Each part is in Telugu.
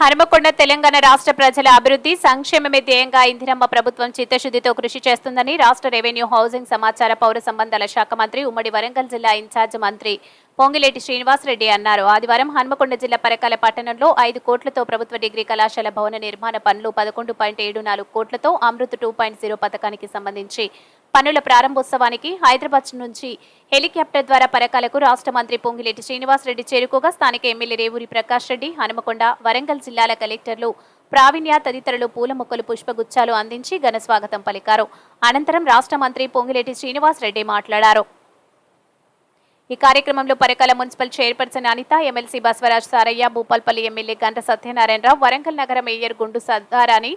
హనుమకొండ తెలంగాణ రాష్ట్ర ప్రజల అభివృద్ధి సంక్షేమమే ధ్యేయంగా ఇందిరమ్మ ప్రభుత్వం చిత్తశుద్ధితో కృషి చేస్తుందని రాష్ట్ర రెవెన్యూ హౌసింగ్ సమాచార పౌర సంబంధాల శాఖ మంత్రి ఉమ్మడి వరంగల్ జిల్లా ఇన్ఛార్జ్ మంత్రి పొంగిలేటి శ్రీనివాసరెడ్డి అన్నారు. ఆదివారం హన్మకొండ జిల్లా పరకాల పట్టణంలో ఐదు కోట్లతో ప్రభుత్వ డిగ్రీ కళాశాల భవన నిర్మాణ పనులు పదకొండు పాయింట్ ఏడు నాలుగు కోట్లతో అమృత్ టూ పాయింట్ జీరో పథకానికి సంబంధించి పనుల ప్రారంభోత్సవానికి హైదరాబాద్ నుంచి హెలికాప్టర్ ద్వారా పరకాలకు రాష్ట్ర మంత్రి పొంగిలేటి శ్రీనివాసరెడ్డి చేరుకోగా స్థానిక ఎమ్మెల్యే రేవూరి ప్రకాష్ రెడ్డి హనుమకొండ వరంగల్ జిల్లాల కలెక్టర్లు ప్రావీణ్య తదితరులు పూల మొక్కలు పుష్పగుచ్చాలు అందించి ఘన స్వాగతం పలికారు. అనంతరం రాష్ట్ర మంత్రి పొంగిలేటి శ్రీనివాసరెడ్డి మాట్లాడారు. ఈ కార్యక్రమంలో Parakala municipal chairperson Anitha MLC Basavaraj Saraiah Bhupalpalli MLA Ganta Satyanarayana Rao Warangal నగర మేయర్ గుండు సద్దారాని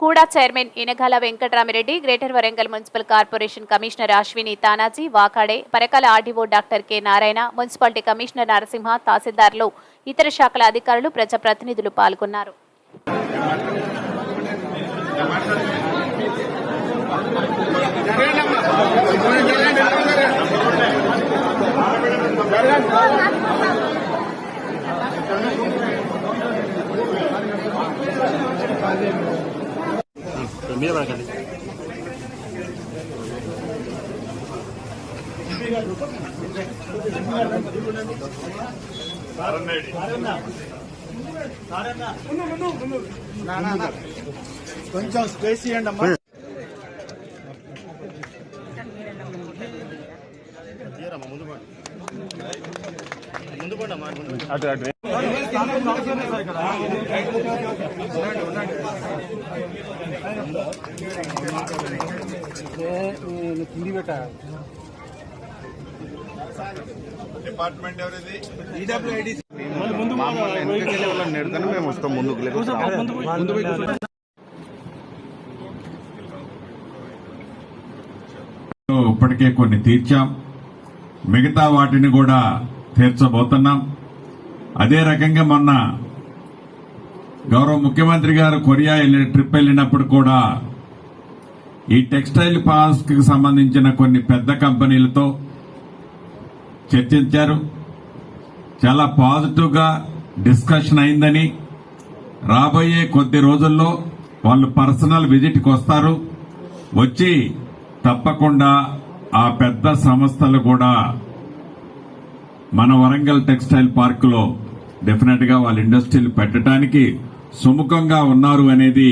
కూడా chairman Inagala Venkatarami Reddy greater Warangal municipal corporation commissioner Ashwini Tanaji Wakade Parakala RDO doctor K Narayana municipality commissioner Narasimha తహసీల్దార్లు ఇతర శాఖల అధికారులు ప్రజాప్రతినిధులు పాల్గొన్నారు. మీద పడకండి కొంచెం స్పేస్ ఇవ్వండి అమ్మా తీయరమ్మా, ముందు పడు. ముందు పడమ్మా ముందు పడు. అటు అటు కింది పెట్టా డిపార్ట్మెంట్ ఎవరిది? మామూలు వాళ్ళని మేము వస్తాం ముందుకు లేకపోతే ఇప్పటికే కొన్ని తీర్చాం. మిగతా వాటిని కూడా తీర్చబోతున్నాం. అదే రకంగా మొన్న గౌరవ ముఖ్యమంత్రి గారు కొరియా ట్రిప్ వెళ్ళినప్పుడు కూడా ఈ టెక్స్టైల్ పార్క్కి సంబంధించిన కొన్ని పెద్ద కంపెనీలతో చర్చించారు. చాలా పాజిటివ్గా డిస్కషన్ అయిందని రాబోయే కొద్ది రోజుల్లో వాళ్ళు పర్సనల్ విజిట్కి వస్తారు. వచ్చి తప్పకుండా ఆ పెద్ద సంస్థలు కూడా మన వరంగల్ టెక్స్టైల్ పార్కులో డెఫినెట్గా వాళ్ళ ఇండస్ట్రీలు పెట్టడానికి సుముఖంగా ఉన్నారు అనేది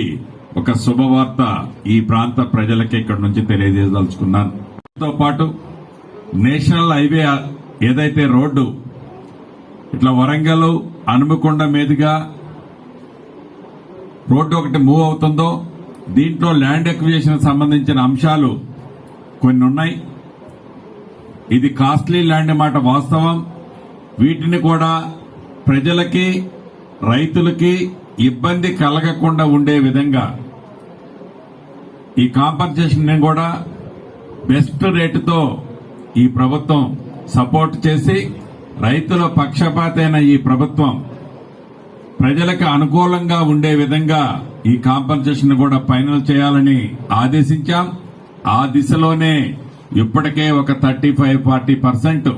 ఒక శుభవార్త ఈ ప్రాంత ప్రజలకి ఇక్కడ నుంచి తెలియజేయదలుచుకున్నాను. తో పాటు నేషనల్ హైవే ఏదైతే రోడ్డు ఇట్లా వరంగల్ అనుమకొండ మీదుగా రోడ్డు ఒకటి మూవ్ అవుతుందో దీంట్లో ల్యాండ్ ఎక్విజేషన్ సంబంధించిన అంశాలు కొన్ని ఉన్నాయి ఇది కాస్ట్లీ ల్యాండ్ మాట వాస్తవం. వీటిని కూడా ప్రజలకి రైతులకి ఇబ్బంది కలగకుండా ఉండే విధంగా ఈ కాంపన్సేషన్ కూడా బెస్ట్ రేటుతో ఈ ప్రభుత్వం సపోర్ట్ చేసి రైతుల పక్షపాతైన ఈ ప్రభుత్వం ప్రజలకు అనుకూలంగా ఉండే విధంగా ఈ కాంపన్సేషన్ కూడా ఫైనల్ చేయాలని ఆదేశించాం. ఆ దిశలోనే ఇప్పటికే ఒక thirty five forty percent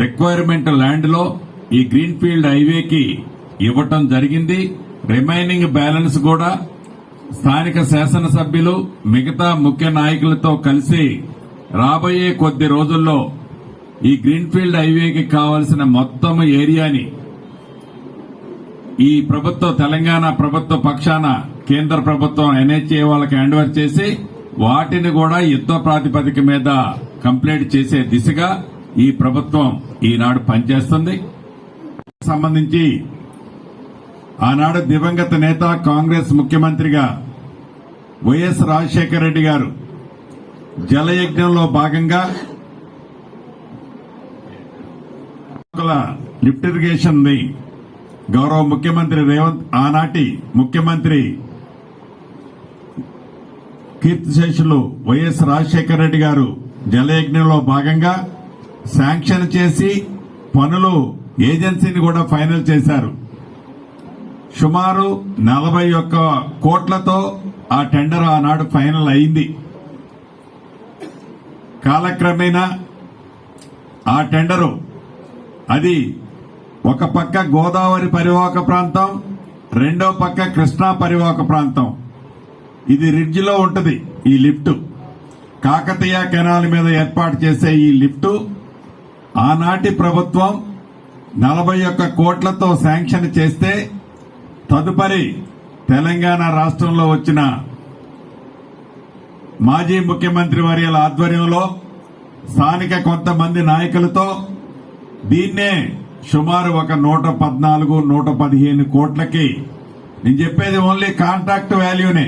requirement ల్యాండ్లో ఈ గ్రీన్ ఫీల్డ్ హైవేకి ఇవ్వటం జరిగింది. రిమైనింగ్ బ్యాలెన్స్ కూడా స్థానిక శాసనసభ్యులు మిగతా ముఖ్య నాయకులతో కలిసి రాబోయే కొద్ది రోజుల్లో ఈ గ్రీన్ఫీల్డ్ హైవేకి కావలసిన మొత్తం ఏరియాని ఈ ప్రభుత్వ తెలంగాణ ప్రభుత్వ పక్షాన కేంద్ర ప్రభుత్వం ఎన్హెచ్ఏ వాళ్ళకి హ్యాండ్ఓవర్ చేసి వాటిని కూడా యుద్ధ ప్రాతిపదిక మీద కంప్లీట్ చేసే దిశగా ఈ ప్రభుత్వం ఈనాడు పనిచేస్తుంది. సంబంధించి ఆనాడు దివంగత నేత కాంగ్రెస్ ముఖ్యమంత్రిగా వైఎస్ రాజశేఖర రెడ్డి గారు జలయజ్ఞంలో భాగంగా లిఫ్ట్ ఇరిగేషన్ని గౌరవ ముఖ్యమంత్రి రేవంత్ ఆనాటి ముఖ్యమంత్రి కీర్తిశేషులు వైఎస్ రాజశేఖర రెడ్డి గారు జలయజ్ఞంలో భాగంగా శాంక్షన్ చేసి పనులు ఏజెన్సీని కూడా ఫైనల్ చేశారు. సుమారు నలభై ఒక్క కోట్లతో ఆ టెండర్ ఆనాడు ఫైనల్ అయింది. కాలక్రమేణా ఆ టెండరు అది ఒక పక్క గోదావరి పరివాహక ప్రాంతం రెండో పక్క కృష్ణా పరివాహక ప్రాంతం. ఇది రిడ్జిలో ఉంటుంది ఈ లిఫ్ట్. కాకతీయ కెనాల్ మీద ఏర్పాటు చేసే ఈ లిఫ్ట్ ఆనాటి ప్రభుత్వం నలభై ఒక్క కోట్లతో శాంక్షన్ చేస్తే తదుపరి తెలంగాణ రాష్ట్రంలో వచ్చిన మాజీ ముఖ్యమంత్రి వర్యాల ఆధ్వర్యంలో స్థానిక కొంతమంది నాయకులతో దీన్నే సుమారు ఒక నూట పద్నాలుగు నూట పదిహేను కోట్లకి నేను చెప్పేది ఓన్లీ కాంట్రాక్ట్ వాల్యూనే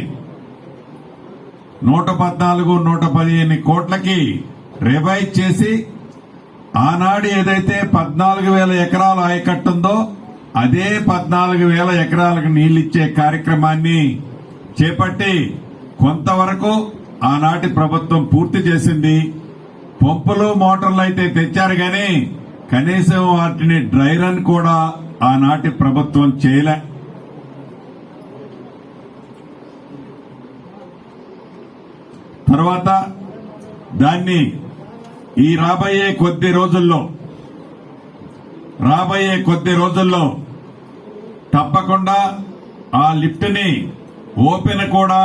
నూట పద్నాలుగు నూట పదిహేను కోట్లకి రివైజ్ చేసి ఆనాడు ఏదైతే పద్నాలుగు వేల ఎకరాల ఆయకట్టుందో ఉందో అదే పద్నాలుగు వేల ఎకరాలకు నీళ్ళిచ్చే కార్యక్రమాన్ని చేపట్టి కొంతవరకు ఆనాటి ప్రభుత్వం పూర్తి చేసింది. పంపులు మోటార్లు అయితే తెచ్చారు గాని కనీసం వాటిని డ్రై రన్ కూడా ఆనాటి ప్రభుత్వం చేయలే. తర్వాత దాన్ని ఈ రాబోయే కొద్ది రోజుల్లో రాబోయే కొద్ది రోజుల్లో తప్పకుండా ఆ లిఫ్ట్ని ఓపెన్ కూడా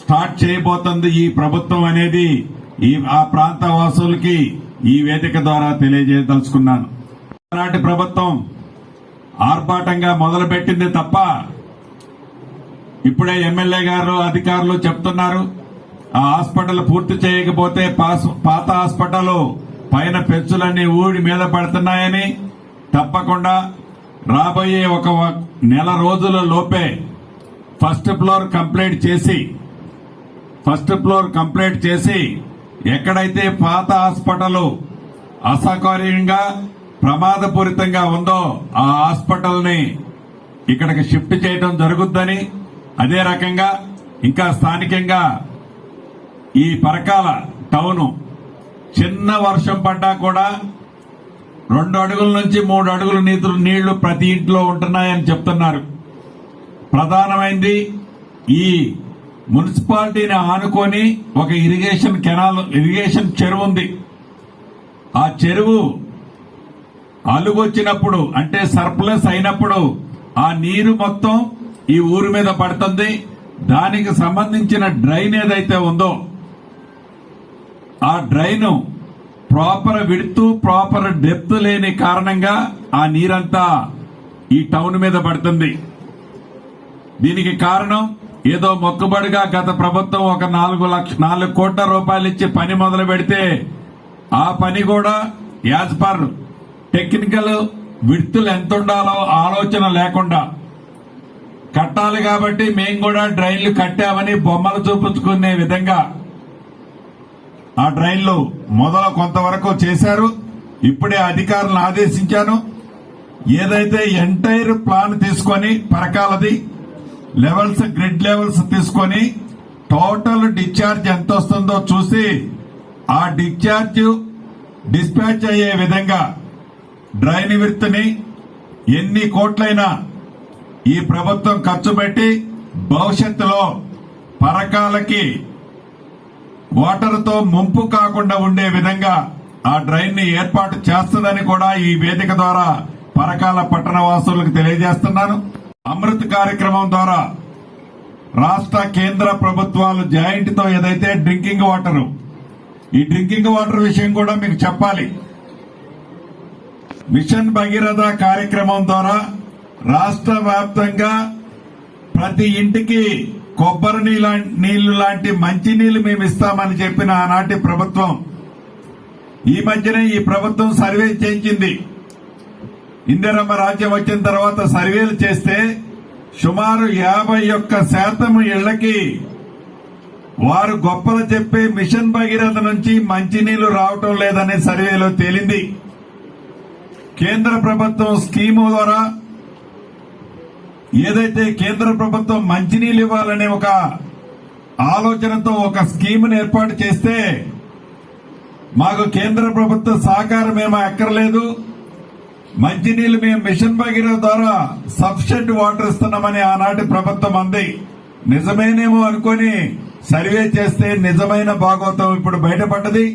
స్టార్ట్ చేయబోతుంది ఈ ప్రభుత్వం అనేది ఈ ఆ ప్రాంత వాసులకి ఈ వేదిక ద్వారా తెలియజేయదలుచుకున్నాను. నాటి ప్రభుత్వం ఆర్భాటంగా మొదలుపెట్టింది తప్ప ఇప్పుడే ఎమ్మెల్యే గారు అధికారులు చెప్తున్నారు ఆ హాస్పిటల్ పూర్తి చేయకపోతే పాత హాస్పిటల్ పైన పెంచులన్నీ ఊడి మీద పడుతున్నాయని తప్పకుండా రాబోయే ఒక నెల రోజుల లోపే ఫస్ట్ ఫ్లోర్ కంప్లీట్ చేసి ఫస్ట్ ఫ్లోర్ కంప్లీట్ చేసి ఎక్కడైతే పాత హాస్పిటల్ అసౌకర్యంగా ప్రమాదపూరితంగా ఉందో ఆ హాస్పిటల్ని ఇక్కడికి షిఫ్ట్ చేయడం జరుగుద్దని అదే రకంగా ఇంకా స్థానికంగా ఈ పరకాల టౌను చిన్న వర్షం పడ్డా కూడా రెండు అడుగుల నుంచి మూడు అడుగుల నీతులు నీళ్ళు ప్రతి ఇంట్లో ఉంటున్నాయని చెప్తున్నారు. ప్రధానమైంది ఈ మున్సిపాలిటీని ఆనుకొని ఒక ఇరిగేషన్ కెనాల్ ఇరిగేషన్ చెరువు ఉంది. ఆ చెరువు అలుగొచ్చినప్పుడు అంటే సర్ప్లస్ అయినప్పుడు ఆ నీరు మొత్తం ఈ ఊరి మీద పడుతుంది. దానికి సంబంధించిన డ్రైన్ ఏదైతే ఉందో ఆ డ్రైను ప్రాపర్ విడుతూ ప్రాపర్ డెప్త్ లేని కారణంగా ఆ నీరంతా ఈ టౌన్ మీద పడుతుంది. దీనికి కారణం ఏదో మొక్కుబడిగా గత ప్రభుత్వం ఒక నాలుగు లక్ష నాలుగు కోట్ల రూపాయలు ఇచ్చి పని మొదలు పెడితే ఆ పని కూడా యాజ్ పర్ టెక్నికల్ విడుతులు ఎంత ఉండాలో ఆలోచన లేకుండా. కట్టాలి కాబట్టి మేము కూడా డ్రైన్లు కట్టామని బొమ్మలు చూపించుకునే విధంగా ఆ డ్రైన్లు మొదలు కొంతవరకు చేశారు. ఇప్పుడే అధికారులను ఆదేశించాను. ఏదైతే ఎంటైర్ ప్లాన్ తీసుకొని పరకాలది లెవెల్స్ గ్రిడ్ లెవెల్స్ తీసుకొని టోటల్ డిశ్చార్జ్ ఎంత వస్తుందో చూసి ఆ డిశ్చార్జ్ డిస్పాచ్ అయ్యే విధంగా డ్రైన్ విర్త్ని ఎన్ని కోట్లైనా ఈ ప్రభుత్వం ఖర్చు పెట్టి భవిష్యత్తులో పరకాలకి వాటర్తో ముంపు కాకుండా ఉండే విధంగా ఆ డ్రైన్ని ఏర్పాటు చేస్తుందని కూడా ఈ వేదిక ద్వారా పరకాల పట్టణ వాసులకు తెలియజేస్తున్నాను. అమృత్ కార్యక్రమం ద్వారా రాష్ట్ర కేంద్ర ప్రభుత్వాలు జాయింట్తో ఏదైతే డ్రింకింగ్ వాటర్ ఈ డ్రింకింగ్ వాటర్ విషయం కూడా మీకు చెప్పాలి. మిషన్ భగీరథ కార్యక్రమం ద్వారా రాష్ట్ర వ్యాప్తంగా ప్రతి ఇంటికి కొబ్బరి నీళ్ళ నీళ్ళు లాంటి మంచి నీళ్ళు మేము ఇస్తామని చెప్పిన ఆనాటి ప్రభుత్వం ఈ మధ్యనే ఈ ప్రభుత్వం సర్వే చేయించింది. ఇందిరమ్మ రాజ్యం వచ్చిన తర్వాత సర్వేలు చేస్తే సుమారు యాభై ఒక్క శాతం ఇళ్ళకి వారు గొప్పలు చెప్పే మిషన్ భగీరథ నుంచి మంచినీళ్ళు రావటం లేదనే సర్వేలో తేలింది. కేంద్ర ప్రభుత్వం స్కీము ద్వారా ఏదైతే కేంద్ర ప్రభుత్వం మంచినీళ్ళు ఇవ్వాలనే ఒక ఆలోచనతో ఒక స్కీమ్ను ఏర్పాటు చేస్తే మాకు కేంద్ర ప్రభుత్వ సహకారం ఏమో అక్కర్లేదు. మంచినీళ్ళు మేము మిషన్ భగీరథ ద్వారా సఫిషియెంట్ వాటర్ ఇస్తున్నామని ఆనాటి ప్రభుత్వం అంది. నిజమేనేమో అనుకొని సర్వే చేస్తే నిజమైన భాగవతం ఇప్పుడు బయటపడ్డది.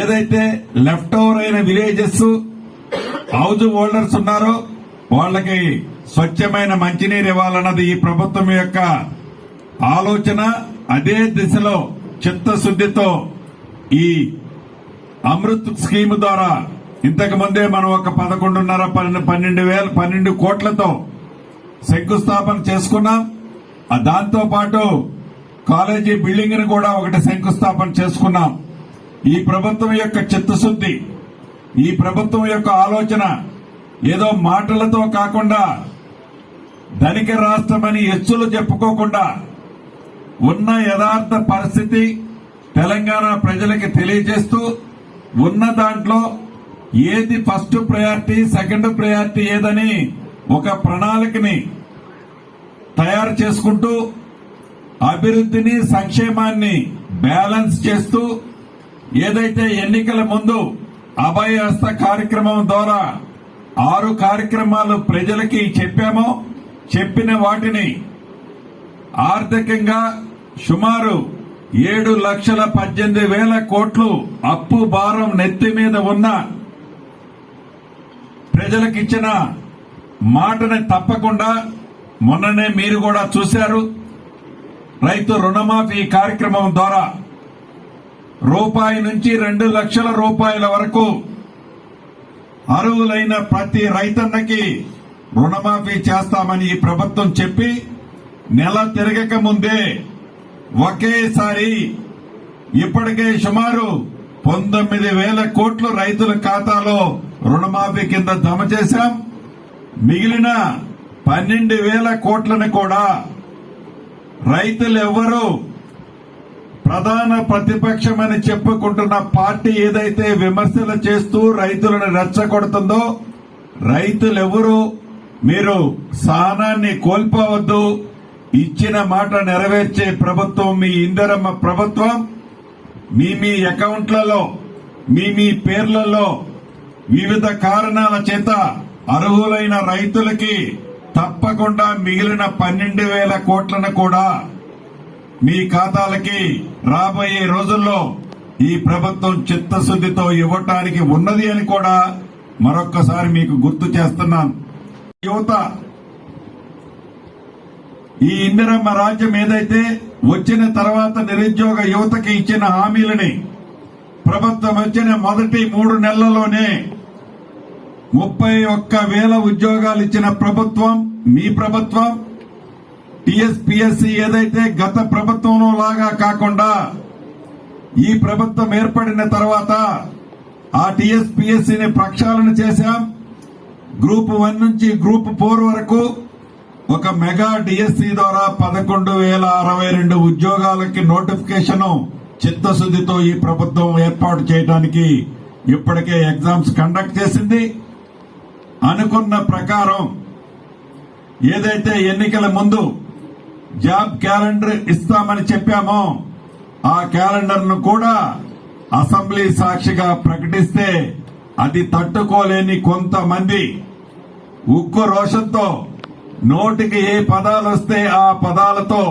ఏదైతే లెఫ్ట్ ఓవర్ అయిన విలేజెస్ హౌస్ హోల్డర్స్ ఉన్నారో వాళ్ళకి స్వచ్ఛమైన మంచినీరు ఇవ్వాలన్నది ఈ ప్రభుత్వం యొక్క ఆలోచన. అదే దిశలో చిత్తశుద్దితో ఈ అమృత్ స్కీమ్ ద్వారా ఇంతకు ముందే మనం ఒక పదకొండున్నర పన్నెండు పన్నెండు వేల పన్నెండు కోట్లతో శంకుస్థాపన చేసుకున్నాం. దాంతో పాటు కాలేజీ బిల్డింగ్ను కూడా ఒకటి శంకుస్థాపన చేసుకున్నాం. ఈ ప్రభుత్వం యొక్క చిత్తశుద్ది ఈ ప్రభుత్వం యొక్క ఆలోచన ఏదో మాటలతో కాకుండా ధనిక రాష్ట్రమని ఎచ్చులు చెప్పుకోకుండా ఉన్న యథార్థ పరిస్థితి తెలంగాణ ప్రజలకి తెలియజేస్తూ ఉన్న దాంట్లో ఏది ఫస్ట్ ప్రయారిటీ సెకండ్ ప్రయారిటీ ఏదని ఒక ప్రణాళికని తయారు చేసుకుంటూ అభివృద్ధిని సంక్షేమాన్ని బ్యాలెన్స్ చేస్తూ ఏదైతే ఎన్నికల ముందు అభయహస్త కార్యక్రమం ద్వారా ఆరు కార్యక్రమాలు ప్రజలకి చెప్పామో చెప్పిన వాటిని ఆర్థికంగా సుమారు ఏడు లక్షల పద్దెనిమిది వేల కోట్లు అప్పు భారం నెత్తి మీద ఉన్న ప్రజలకిచ్చిన మాటని తప్పకుండా మొన్ననే మీరు కూడా చూశారు. రైతు రుణమాఫీ కార్యక్రమం ద్వారా రూపాయి నుంచి రెండు లక్షల రూపాయల వరకు అర్హులైన ప్రతి రైతన్నకి రుణమాఫీ చేస్తామని ఈ ప్రభుత్వం చెప్పి నెల తిరగక ముందే ఒకేసారి ఇప్పటికే సుమారు పంతొమ్మిది వేల కోట్లు రైతుల ఖాతాలో రుణమాఫీ కింద జమ చేశాం. మిగిలిన పన్నెండు వేల కోట్లను కూడా రైతులెవ్వరూ ప్రధాన ప్రతిపక్షమని చెప్పుకుంటున్న పార్టీ ఏదైతే విమర్శలు చేస్తూ రైతులను రెచ్చగొడుతుందో రైతులెవరూ మీరు సహనాన్ని కోల్పోవద్దు. ఇచ్చిన మాట నెరవేర్చే ప్రభుత్వం మీ ఇందరమ్మ ప్రభుత్వం. మీ మీ అకౌంట్లలో మీ మీ పేర్లలో వివిధ కారణాల చేత అర్హులైన రైతులకి తప్పకుండా మిగిలిన పన్నెండు వేల కోట్లను కూడా మీ ఖాతాలకి రాబోయే రోజుల్లో ఈ ప్రభుత్వం చిత్తశుద్దితో ఇవ్వటానికి ఉన్నది అని కూడా మరొక్కసారి మీకు గుర్తు చేస్తున్నాను. యువత ఈ ఇందిరమ్మ రాజ్యం ఏదైతే వచ్చిన తర్వాత నిరుద్యోగ యువతకి ఇచ్చిన హామీలని ప్రభుత్వం వచ్చిన మొదటి మూడు నెలల్లోనే ముప్పై ఒక్క వేల ఉద్యోగాలు ఇచ్చిన ప్రభుత్వం మీ ప్రభుత్వం టిఎస్పిఎస్సి ఏదైతే గత ప్రభుత్వంలో లాగా కాకుండా ఈ ప్రభుత్వం ఏర్పడిన తర్వాత ఆ టిఎస్పిఎస్సిని ప్రక్షాళన చేశాం. గ్రూప్ వన్ నుంచి గ్రూప్ ఫోర్ వరకు ఒక మెగా డిఎస్సి ద్వారా పదకొండు వేల అరవై రెండు ఉద్యోగాలకి నోటిఫికేషన్ చిత్తశుద్దితో ఈ ప్రభుత్వం ఏర్పాటు చేయడానికి ఇప్పటికే ఎగ్జామ్స్ కండక్ట్ చేసింది. అనుకున్న ప్రకారం ఏదైతే ఎన్నికల ముందు జాబ్ క్యాలెండర్ ఇస్తామని చెప్పామో ఆ క్యాలెండర్ను కూడా అసెంబ్లీ సాక్షిగా ప్రకటిస్తే అది తట్టుకోలేని కొంతమంది ఉక్కు రోషంతో నోటికి ఏ పదాలు వస్తే ఆ పదాలతో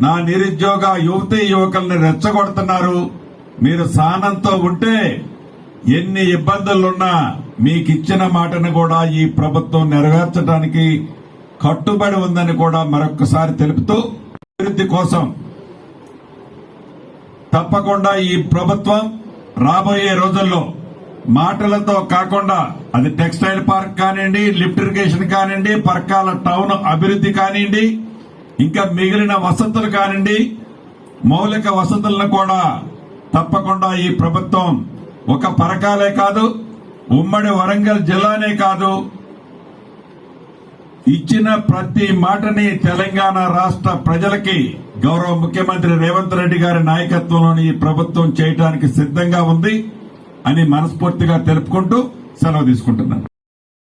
నా నిరుద్యోగ యువతీ యువకుల్ని రెచ్చగొడుతున్నారు. మీరు సానంతో ఉంటే ఎన్ని ఇబ్బందులున్నా మీకు ఇచ్చిన మాటను కూడా ఈ ప్రభుత్వం నెరవేర్చడానికి కట్టుబడి ఉందని కూడా మరొకసారి తెలుపుతూ అభివృద్ధి కోసం తప్పకుండా ఈ ప్రభుత్వం రాబోయే రోజుల్లో మాటలతో కాకుండా అది టెక్స్టైల్ పార్క్ కానివ్వండి లిఫ్ట్ ఇరిగేషన్ కానివ్వండి పర్కాల టౌన్ అభివృద్ధి కానివ్వండి ఇంకా మిగిలిన వసతులు కానివ్వండి మౌలిక వసతులను కూడా తప్పకుండా ఈ ప్రభుత్వం ఒక పరకాలే కాదు ఉమ్మడి వరంగల్ జిల్లానే కాదు ఇచ్చిన ప్రతి మాటని తెలంగాణ రాష్ట్ర ప్రజలకి గౌరవ ముఖ్యమంత్రి రేవంత్ రెడ్డి గారి నాయకత్వంలోని ఈ ప్రభుత్వం చేయడానికి సిద్ధంగా ఉంది. అని మనస్ఫూర్తిగా తెలుపుకుంటూ సెలవు తీసుకుంటున్నాను.